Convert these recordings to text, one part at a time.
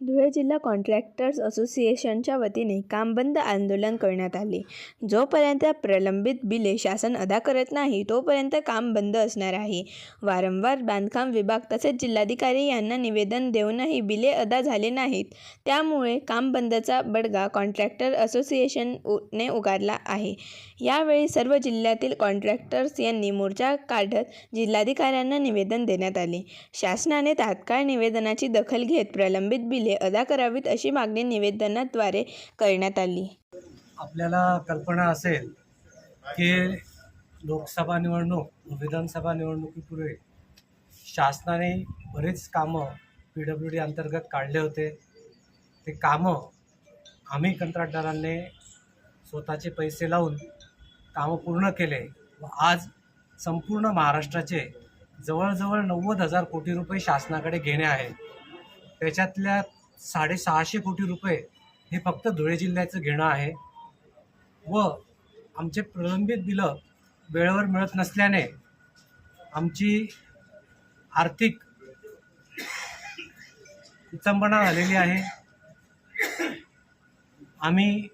धुळे जिल्हा कॉन्ट्रॅक्टर्स असोसिएशनच्या वतीने काम बंद आंदोलन करण्यात आले. जोपर्यंत प्रलंबित बिले शासन अदा करत नाही तोपर्यंत काम बंद असणार आहे. वारंवार बांधकाम विभाग तसेच जिल्हाधिकारी यांना निवेदन देऊनही बिले अदा झाले नाहीत. त्यामुळे काम बंदचा बडगा कॉन्ट्रॅक्टर असोसिएशनने उगारला आहे. यावेळी सर्व जिल्ह्यातील कॉन्ट्रॅक्टर्स यांनी मोर्चा काढत जिल्हाधिकाऱ्यांना निवेदन देण्यात आले. शासनाने तात्काळ निवेदनाची दखल घेत प्रलंबित बिले अदा करावीत अशी मागणी निवेदनाद्वारे करण्यात आली. आपल्याला कल्पना असेल की लोकसभा निवडणूक विधानसभा निवडणुकीपूर्वी शासनाने बरेच कामं पी डब्ल्यू डी अंतर्गत काढले होते. ते कामं आम्ही कंत्राटदारांनी स्वतःचे पैसे लावून कामं पूर्ण केले व आज संपूर्ण महाराष्ट्राचे जवळजवळ नव्वद हजार कोटी रुपये शासनाकडे घेणे आहे. त्याच्यातल्या साडेसहाशे कोटी रुपये हे फक्त धुळे जिल्ह्याचं घेणं आहे. व आमचे प्रलंबित बिलं वेळेवर मिळत नसल्याने आमची आर्थिक विचंबना झालेली आहे. आम्ही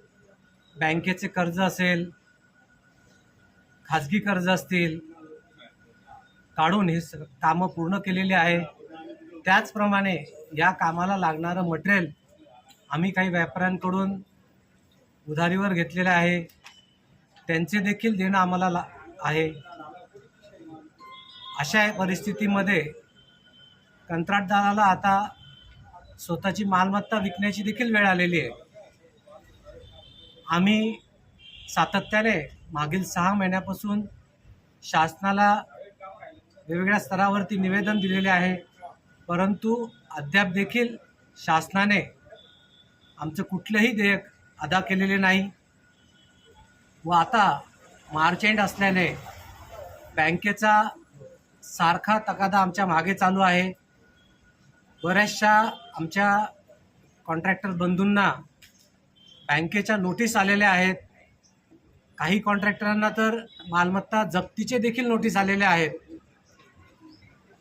बँकेचे कर्ज असेल खाजगी कर्ज असतील काढून हे स- कामं पूर्ण केलेली आहे. त्याचप्रमाणे या कामाला लागणारं मटेरियल आम्ही काही व्यापाऱ्यांकडून उधारीवर घेतलेले आहे. त्यांचे देखील देणं आम्हाला ला आहे. अशा परिस्थितीमध्ये कंत्राटदाराला आता स्वतःची मालमत्ता विकण्याची देखील वेळ आलेली आहे. आम्ही सातत्याने मागील सहा महिन्यापासून शासनाला वेगवेगळ्या स्तरावरती निवेदन दिलेले आहे. परंतु अद्याप देखील शासनाने आमचं कुठलंही देयक अदा केलेले नाही व आता मार्च एंड असल्याने बँकेचा सारखा तकादा आमच्या मागे चालू आहे. बऱ्याचशा आमच्या कॉन्ट्रॅक्टर बंधूंना बँकेच्या नोटीस आलेल्या आहेत. काही कॉन्ट्रॅक्टरांना तर मालमत्ता जप्तीचे देखील नोटीस आलेल्या आहेत.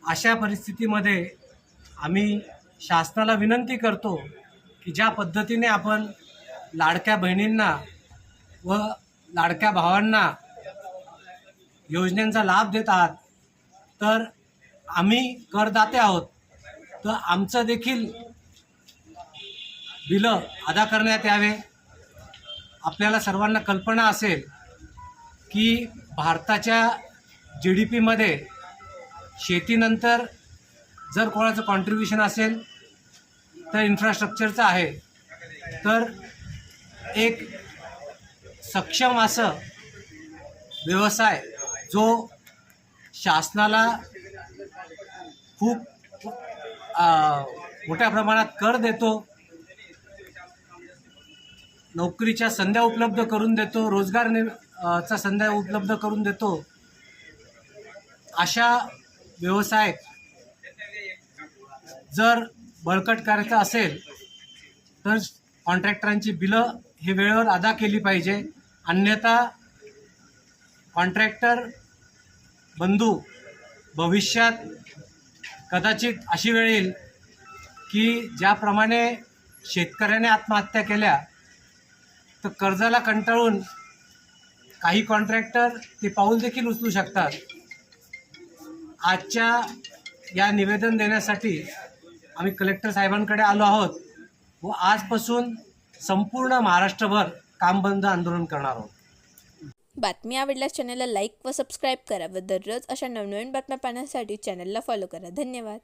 अशा परिस्थितीमध्ये आम्ही शासनाला विनंती करतो की ज्या पद्धतीने आपण लाडक्या बहिणींना व लाडक्या भावांना योजनेचा लाभ देत आहात तर आम्ही करदाते आहोत. तर आमचं देखील बिलं अदा करण्यात यावे. आपल्याला सर्वांना कल्पना असेल की भारताच्या जी डी पीमध्ये शेतीनंतर जर कोणाचं कॉन्ट्रीब्युशन असेल तर इन्फ्रास्ट्रक्चरचं आहे. तर एक सक्षम असं व्यवसाय जो शासनाला खूप मोठ्या प्रमाणात कर देतो नोकरीच्या संध्या उपलब्ध करून देतो रोजगार नि चा संध्या उपलब्ध करून देतो अशा व्यवसाय जर बळकट करायचं असेल तर कॉन्ट्रॅक्टरांची बिलं हे वेळेवर अदा केली पाहिजे. अन्यथा कॉन्ट्रॅक्टर बंधू भविष्यात कदाचित अशी वेळ येईल की ज्याप्रमाणे शेतकऱ्याने आत्महत्या केल्या तर कर्जाला कंटाळून काही कॉन्ट्रॅक्टर ते पाऊल देखील उचलू शकतात. आजच्या या निवेदन देण्यासाठी आम्ही कलेक्टर साहेबांकडे आलो आहोत व आजपासून संपूर्ण महाराष्ट्रभर काम बंद आंदोलन करणार आहोत. बातमी आवडल्यास चॅनलला लाईक व सबस्क्राईब करा व दररोज अशा नवनवीन बातम्या पाहण्यासाठी चॅनलला फॉलो करा. धन्यवाद.